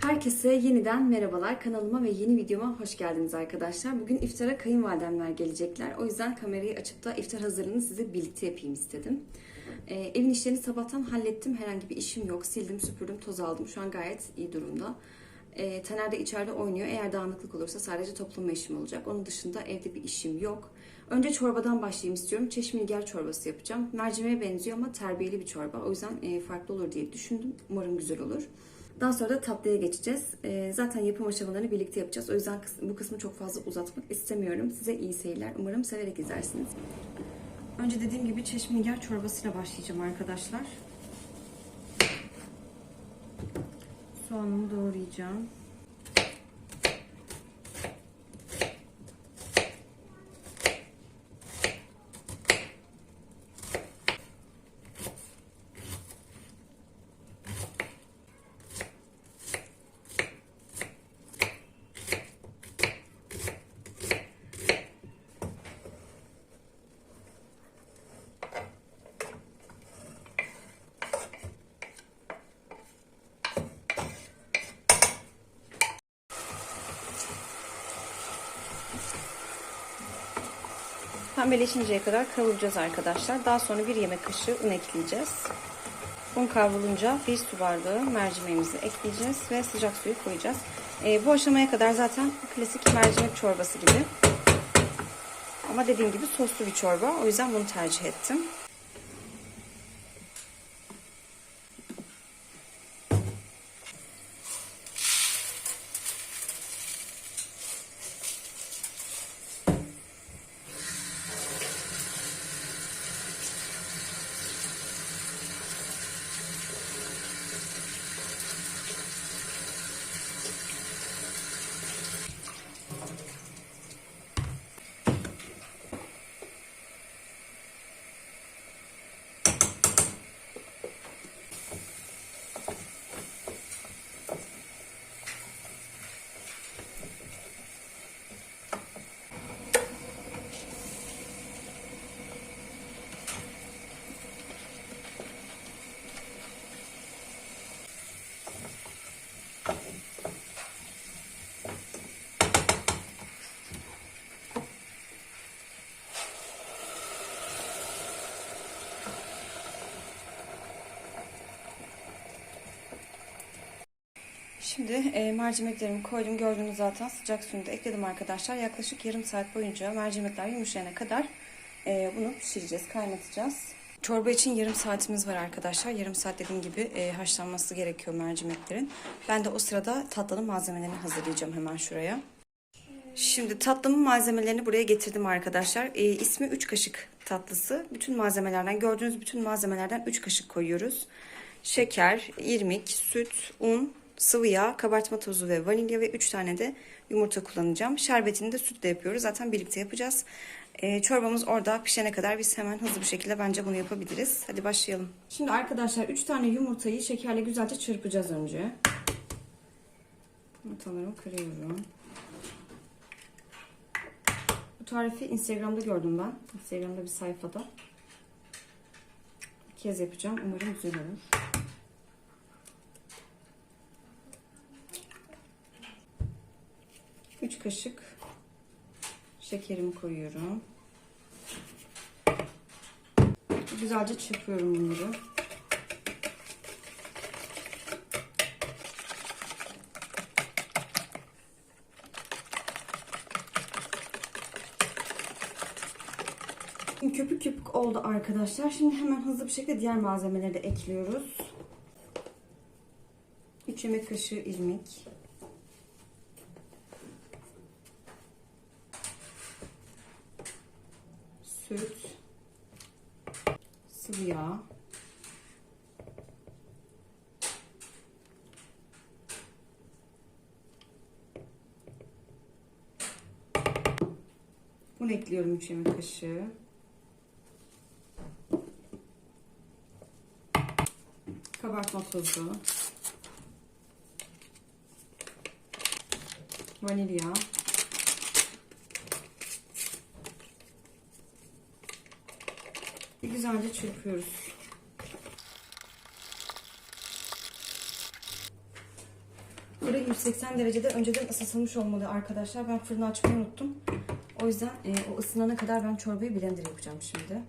Herkese yeniden merhabalar. Kanalıma ve yeni videoma hoş geldiniz arkadaşlar. Bugün iftara kayınvalidemler gelecekler. O yüzden kamerayı açıp da iftar hazırlığını size birlikte yapayım istedim. Ee, evin işlerini sabahtan hallettim. Herhangi bir işim yok. Sildim, süpürdüm, toz aldım. Şu an gayet iyi durumda. Ee, Taner de içeride oynuyor. Eğer dağınıklık olursa sadece toplama işim olacak. Onun dışında evde bir işim yok. Önce çorbadan başlayayım istiyorum. Çeşmilger çorbası yapacağım. Mercimeğe benziyor ama terbiyeli bir çorba. O yüzden e, farklı olur diye düşündüm. Umarım güzel olur. Daha sonra da tatlıya geçeceğiz. Ee, zaten yapım aşamalarını birlikte yapacağız. O yüzden bu kısmı çok fazla uzatmak istemiyorum. Size iyi seyirler. Umarım severek izlersiniz. Önce dediğim gibi çeşmilger çorbasıyla başlayacağım arkadaşlar. Soğanımı doğrayacağım. Pembeleşinceye kadar kavuracağız arkadaşlar. Daha sonra bir yemek kaşığı un ekleyeceğiz. Un kavrulunca bir su bardağı mercimeğimizi ekleyeceğiz ve sıcak suyu koyacağız. Ee, bu aşamaya kadar zaten klasik mercimek çorbası gibi. Ama dediğim gibi soslu bir çorba. O yüzden bunu tercih ettim. Şimdi e, mercimeklerimi koydum. Gördüğünüz zaten sıcak suyunu da ekledim arkadaşlar. Yaklaşık yarım saat boyunca mercimekler yumuşayana kadar e, bunu pişireceğiz, kaynatacağız. Çorba için yarım saatimiz var arkadaşlar. Yarım saat dediğim gibi e, haşlanması gerekiyor mercimeklerin. Ben de o sırada tatlının malzemelerini hazırlayacağım hemen şuraya. Şimdi tatlımın malzemelerini buraya getirdim arkadaşlar. E, ismi 3 kaşık tatlısı. Bütün malzemelerden gördüğünüz bütün malzemelerden 3 kaşık koyuyoruz. Şeker, irmik, süt, un, sıvı yağ, kabartma tozu ve vanilya ve 3 tane de yumurta kullanacağım. Şerbetini de sütle yapıyoruz. Zaten birlikte yapacağız. E, çorbamız orada pişene kadar biz hemen hızlı bir şekilde bence bunu yapabiliriz. Hadi başlayalım. Şimdi arkadaşlar 3 tane yumurtayı şekerle güzelce çırpacağız önce. Yumurtalarımı kırıyorum. Bu tarifi Instagram'da gördüm ben. Instagram'da bir sayfada. Bir kez yapacağım. Umarım güzel olur. Üç kaşık şekerimi koyuyorum. Güzelce çırpıyorum bunları. Şimdi köpük köpük oldu arkadaşlar. Şimdi hemen hızlı bir şekilde diğer malzemeleri de ekliyoruz. 3 yemek kaşığı irmik. Süt. Sıvı yağ. Un ekliyorum 3 yemek kaşığı. Kabartma tozu. Vanilya. Güzelce çırpıyoruz. Fırın 180 derecede önceden ısıtılmış olmalı arkadaşlar. Ben fırını açmayı unuttum. O yüzden e, o ısınana kadar ben çorbayı blender yapacağım şimdi.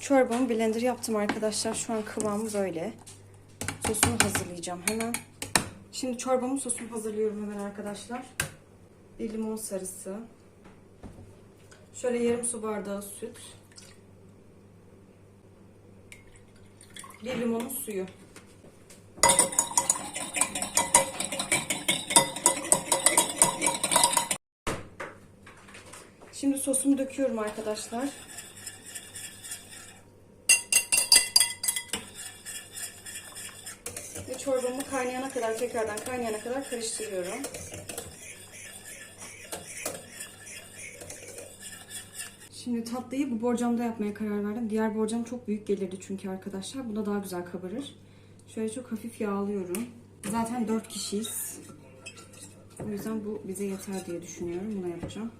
Çorbamı blender yaptım arkadaşlar. Şu an kıvamı böyle. Sosunu hazırlayacağım hemen. Şimdi çorbamın sosunu hazırlıyorum hemen arkadaşlar. Bir limon sarısı. Şöyle yarım su bardağı süt. Bir limonun suyu. Şimdi sosumu döküyorum arkadaşlar. Ve çorbamı kaynayana kadar tekrardan kaynayana kadar karıştırıyorum. Şimdi tatlıyı bu borcamda yapmaya karar verdim. Diğer borcam çok büyük gelirdi çünkü arkadaşlar. Bunda daha güzel kabarır. Şöyle çok hafif yağlıyorum. Zaten 4 kişiyiz. O yüzden bu bize yeter diye düşünüyorum. Bunu yapacağım.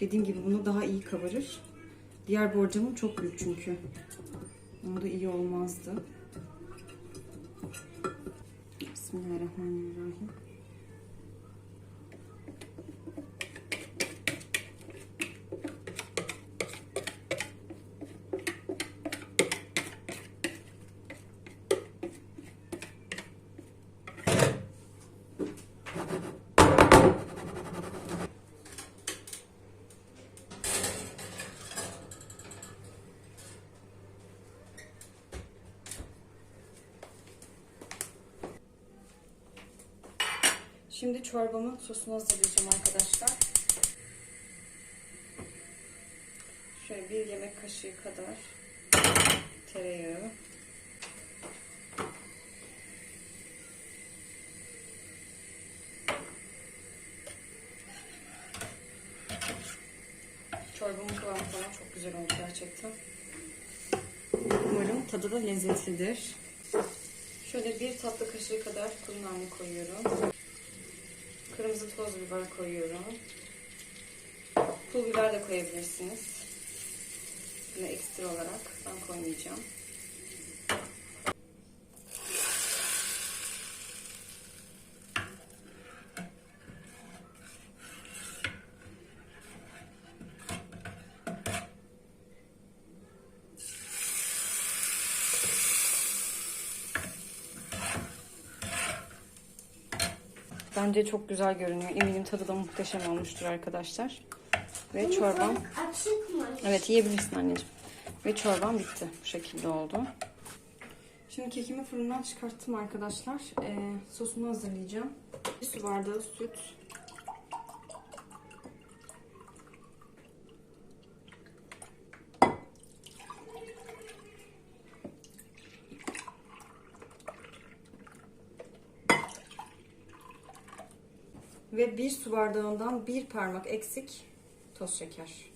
Dediğim gibi bunu daha iyi kabarır. Diğer borcamım çok büyük çünkü. Onda iyi olmazdı. Bismillahirrahmanirrahim. Şimdi çorbamın sosunu hazırlayacağım arkadaşlar. Şöyle bir yemek kaşığı kadar tereyağı. Çorbamın kıvamı falan çok güzel oldu gerçekten. Umarım tadı da lezzetlidir. Şöyle bir tatlı kaşığı kadar kuru koyuyorum. Kırmızı toz biber koyuyorum. Pul biber de koyabilirsiniz. Yine ekstra olarak ben koymayacağım. Bence çok güzel görünüyor. Eminim tadı da muhteşem olmuştur arkadaşlar. Ve çorbam... Açıkmış. Evet yiyebilirsin anneciğim. Ve çorbam bitti. Bu şekilde oldu. Şimdi kekimi fırından çıkarttım arkadaşlar. Ee, sosunu hazırlayacağım. Bir su bardağı süt. Ve bir su bardağından bir parmak eksik toz şeker.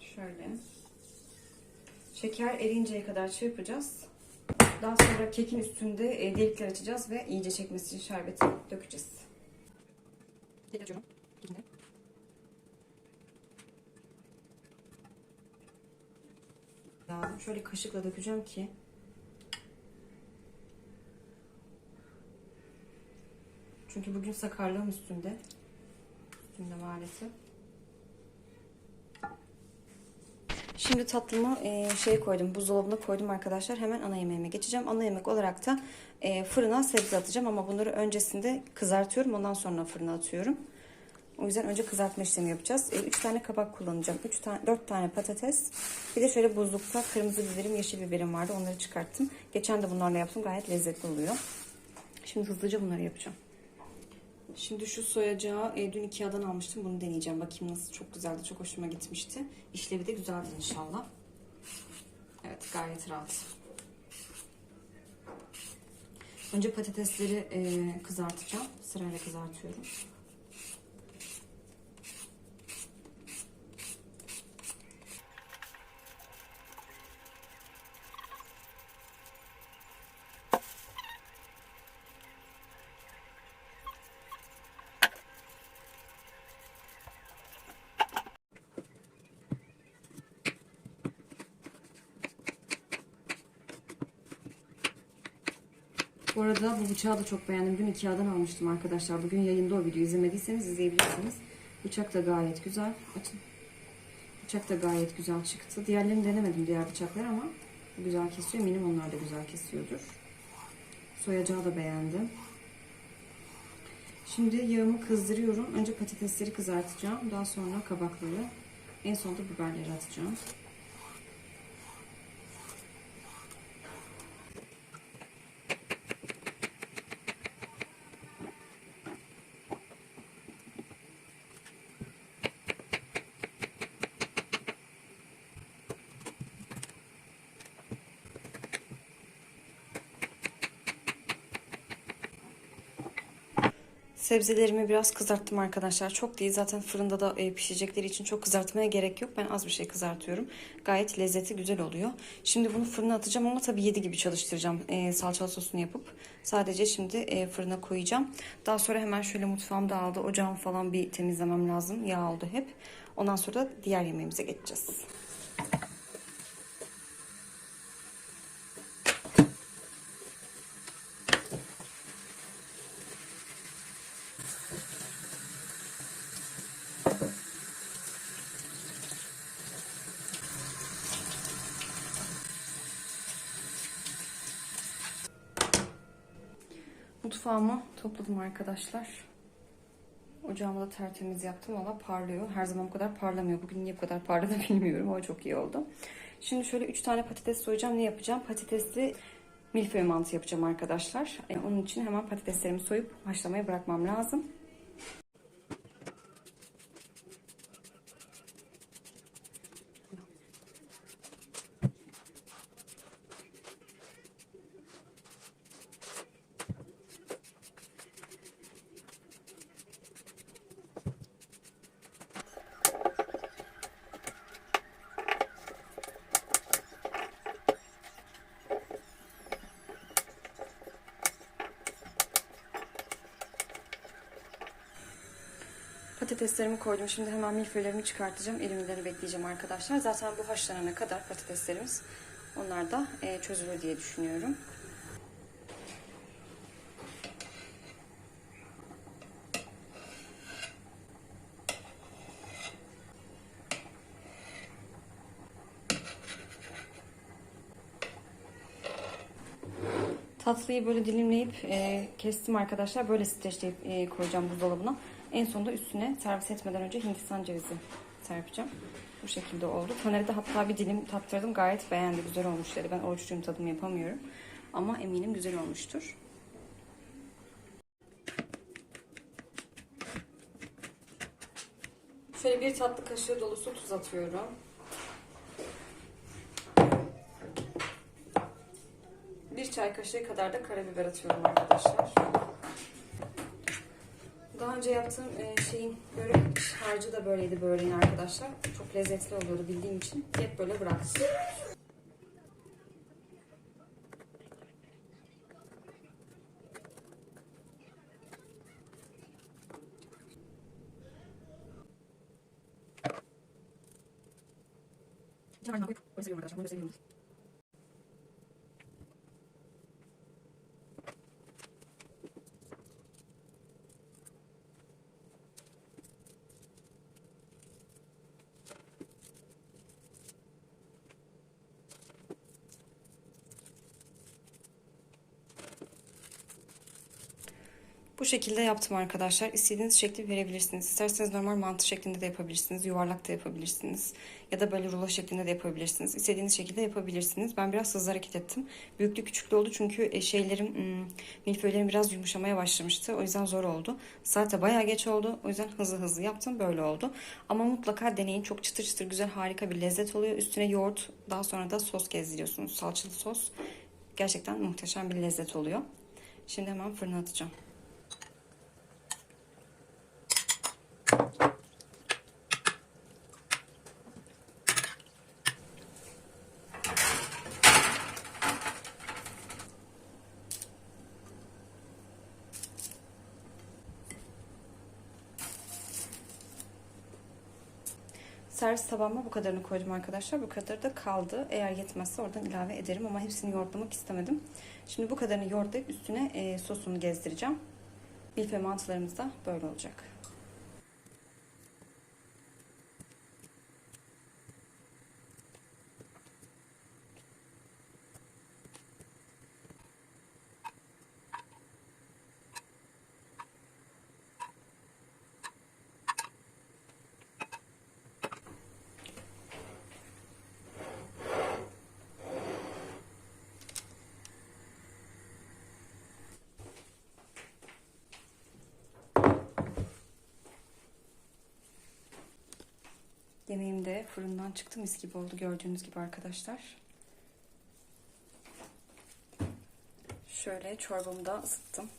Şöyle. Şeker erinceye kadar çırpacağız. Daha sonra kekin üstünde e, delikler açacağız ve iyice çekmesi için şerbeti dökeceğiz. Delik açıyorum. Lazım. Şöyle kaşıkla dökeceğim ki Çünkü bugün sakarlığım üstünde. Üstünde maalesef. Şimdi tatlımı e, şey koydum, buzdolabına koydum arkadaşlar. Hemen ana yemeğime geçeceğim. Ana yemek olarak da e, fırına sebze atacağım ama bunları öncesinde kızartıyorum. Ondan sonra fırına atıyorum. O yüzden önce kızartma işlemi yapacağız. 3 tane kabak kullanacağım. 3 tane 4 tane patates. Bir de şöyle buzlukta kırmızı biberim, yeşil biberim vardı. Onları çıkarttım. Geçen de bunlarla yaptım. Gayet lezzetli oluyor. Şimdi hızlıca bunları yapacağım. Şimdi şu soyacağı e, dün Ikea'dan almıştım. Bunu deneyeceğim. Bakayım nasıl. Çok güzeldi. Çok hoşuma gitmişti. İşlevi de güzeldi inşallah. Evet gayet rahat. Önce patatesleri e, kızartacağım. Sırayla kızartıyorum. Bu arada bu bıçağı da çok beğendim. Dün Ikea'dan almıştım arkadaşlar. Bugün yayında o videoyu izlemediyseniz izleyebilirsiniz. Bıçak da gayet güzel. Açın. Bıçak da gayet güzel çıktı. Diğerlerini denemedim diğer bıçaklar ama güzel kesiyor. Eminim onlar da güzel kesiyordur. Soyacağı da beğendim. Şimdi yağımı kızdırıyorum. Önce patatesleri kızartacağım. Daha sonra kabakları. En sonunda biberleri atacağım. Sebzelerimi biraz kızarttım arkadaşlar. Çok değil zaten fırında da e, pişecekleri için çok kızartmaya gerek yok. Ben az bir şey kızartıyorum. Gayet lezzeti güzel oluyor. Şimdi bunu fırına atacağım ama tabii 7 gibi çalıştıracağım. E, salçalı sosunu yapıp. Sadece şimdi e, fırına koyacağım. Daha sonra hemen şöyle mutfağım dağıldı. Ocağımı falan bir temizlemem lazım. Yağ oldu hep. Ondan sonra da diğer yemeğimize geçeceğiz. Mutfağımı topladım arkadaşlar. Ocağımı da tertemiz yaptım. Valla parlıyor. Her zaman bu kadar parlamıyor. Bugün niye bu kadar parladı bilmiyorum ama çok iyi oldu. Şimdi şöyle 3 tane patates soyacağım. Ne yapacağım? Patatesli milföy mantı yapacağım arkadaşlar. E, onun için hemen patateslerimi soyup haşlamaya bırakmam lazım. Patateslerimi koydum. Şimdi hemen milföylerimi çıkartacağım. Erimlerini bekleyeceğim arkadaşlar. Zaten bu haşlanana kadar patateslerimiz onlar da e, çözülür diye düşünüyorum. Tatlıyı böyle dilimleyip e, kestim arkadaşlar. Böyle streçleyip e, koyacağım buzdolabına. En sonunda üstüne servis etmeden önce hindistan cevizi serpeceğim. Bu şekilde oldu. Taner'e de hatta bir dilim tattırdım. Gayet beğendi. Güzel olmuş dedi. Ben oruçluyum tadımı yapamıyorum. Ama eminim güzel olmuştur. Şöyle bir tatlı kaşığı dolusu tuz atıyorum. Bir çay kaşığı kadar da karabiber atıyorum arkadaşlar. Daha önce yaptığım e, şeyin börek harcı da böyleydi böreğin arkadaşlar. Çok lezzetli oluyordu bildiğim için. Hep böyle bıraktım. Bu şekilde yaptım arkadaşlar. İstediğiniz şekli verebilirsiniz. İsterseniz normal mantı şeklinde de yapabilirsiniz. Yuvarlak da yapabilirsiniz. Ya da böyle rulo şeklinde de yapabilirsiniz. İstediğiniz şekilde yapabilirsiniz. Ben biraz hızlı hareket ettim. Büyüklü küçüklü oldu çünkü e, şeylerim, milföylerim biraz yumuşamaya başlamıştı. O yüzden zor oldu. Saate bayağı geç oldu. O yüzden hızlı hızlı yaptım. Böyle oldu. Ama mutlaka deneyin. Çok çıtır çıtır güzel harika bir lezzet oluyor. Üstüne yoğurt daha sonra da sos gezdiriyorsunuz. Salçalı sos. Gerçekten muhteşem bir lezzet oluyor. Şimdi hemen fırına atacağım. Servis tabağıma bu kadarını koydum arkadaşlar. Bu kadar da kaldı. Eğer yetmezse oradan ilave ederim ama hepsini yoğurtlamak istemedim. Şimdi bu kadarını yoğurtlayıp üstüne e, sosunu gezdireceğim. Milföy mantılarımız da böyle olacak. Yemeğim de fırından çıktı mis gibi oldu gördüğünüz gibi arkadaşlar. Şöyle çorbamı da ısıttım.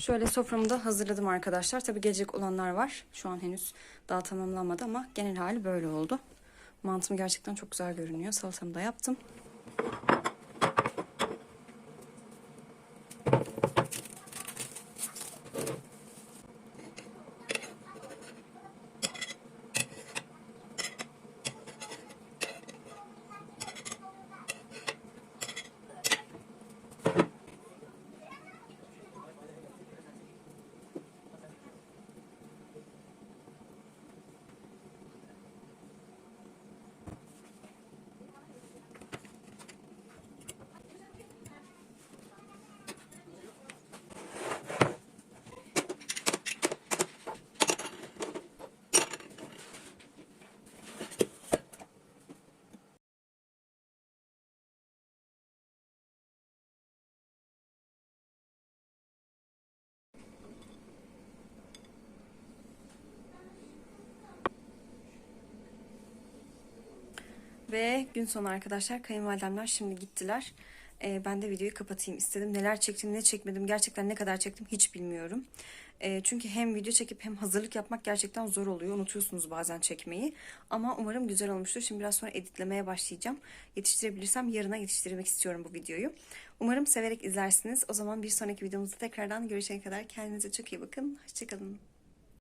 Şöyle soframı da hazırladım arkadaşlar. Tabi gelecek olanlar var. Şu an henüz daha tamamlanmadı ama genel hali böyle oldu. Mantım gerçekten çok güzel görünüyor. Salatamı da yaptım. Ve gün sonu arkadaşlar kayınvalidemler şimdi gittiler. Ee, ben de videoyu kapatayım istedim. Neler çektim ne çekmedim gerçekten ne kadar çektim hiç bilmiyorum. Ee, çünkü hem video çekip hem hazırlık yapmak gerçekten zor oluyor. Unutuyorsunuz bazen çekmeyi. Ama umarım güzel olmuştur. Şimdi biraz sonra editlemeye başlayacağım. Yetiştirebilirsem yarına yetiştirmek istiyorum bu videoyu. Umarım severek izlersiniz. O zaman bir sonraki videomuzda tekrardan görüşene kadar kendinize çok iyi bakın. Hoşçakalın.